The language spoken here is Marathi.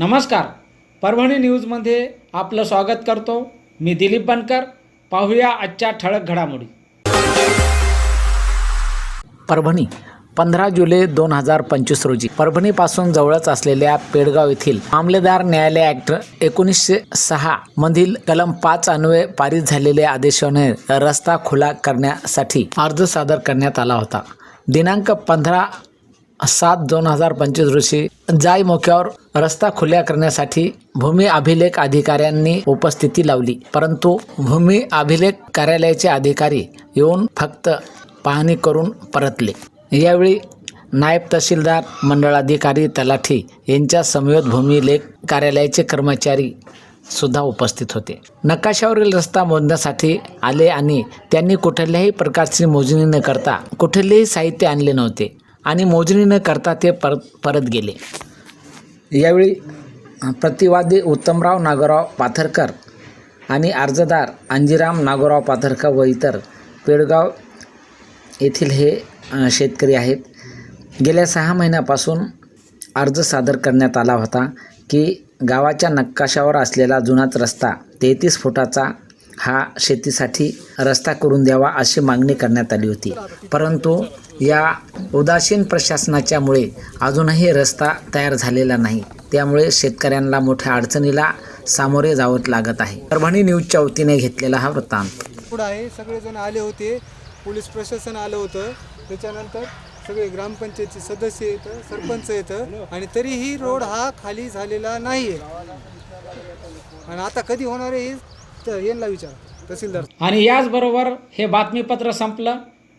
नमस्कार. परभणी न्यूजमध्ये आपलं स्वागत करतो. मी दिलीप बनकर. पाहूया आजच्या ठळक घडामोडी. परभणी पंधरा जुलै दोन हजार पंचवीस रोजी. परभणीपासून जवळच असलेल्या पेडगाव येथील मामलेदार न्यायालय ॲक्ट एकोणीसशे सहा मधील कलम पाच अन्वये पारित झालेल्या आदेशाने रस्ता खुला करण्यासाठी अर्ज सादर करण्यात आला होता. दिनांक पंधरा सात दोन हजार पंचवीस रोजी जाय मोक्यावर रस्ता खुल्या करण्यासाठी भूमी अभिलेख अधिकाऱ्यांनी उपस्थिती लावली. परंतु भूमी अभिलेख कार्यालयाचे अधिकारी येऊन फक्त पाहणी करून परतले. यावेळी नायब तहसीलदार मंडळाधिकारी तलाठी यांच्या समवेत भूमिलेख कार्यालयाचे कर्मचारी सुद्धा उपस्थित होते. नकाशावरील रस्ता मोजण्यासाठी आले आणि त्यांनी कुठल्याही प्रकारची मोजणी न करता कुठलेही साहित्य आणले नव्हते. आणि मोजणी न करता ते परत परत गेले. यावेळी प्रतिवादी उत्तमराव नागोराव पाथरकर आणि अर्जदार अंजिराम नागोराव पाथरकर व इतर पेडगाव येथील हे शेतकरी आहेत. गेल्या सहा महिन्यापासून अर्ज सादर करण्यात आला होता की गावाच्या नकाशावर असलेला जुनाच रस्ता तेहतीस फुटाचा हा शेतीसाठी रस्ता करून द्यावा अशी मागणी करण्यात आली होती. परंतु या उदासीन प्रशासनाच्यामुळे अजूनही रस्ता तयार झालेला नाही. त्यामुळे शेतकऱ्यांना मोठ्या अडचणीला सामोरे जावं लागत आहे. परभणी न्यूजच्या वतीने घेतलेला हा वृत्तांत. पुढं आहे. सगळेजण आले होते. पोलीस प्रशासन आलं होतं. त्याच्यानंतर सगळे ग्रामपंचायतचे सदस्य येतं सरपंच येतं आणि तरीही रोड हा खाली झालेला नाही आहे आणि आता कधी होणार आहे हे तर यांना विचार. तहसीलदार. आणि याचबरोबर हे बातमीपत्र संपलं.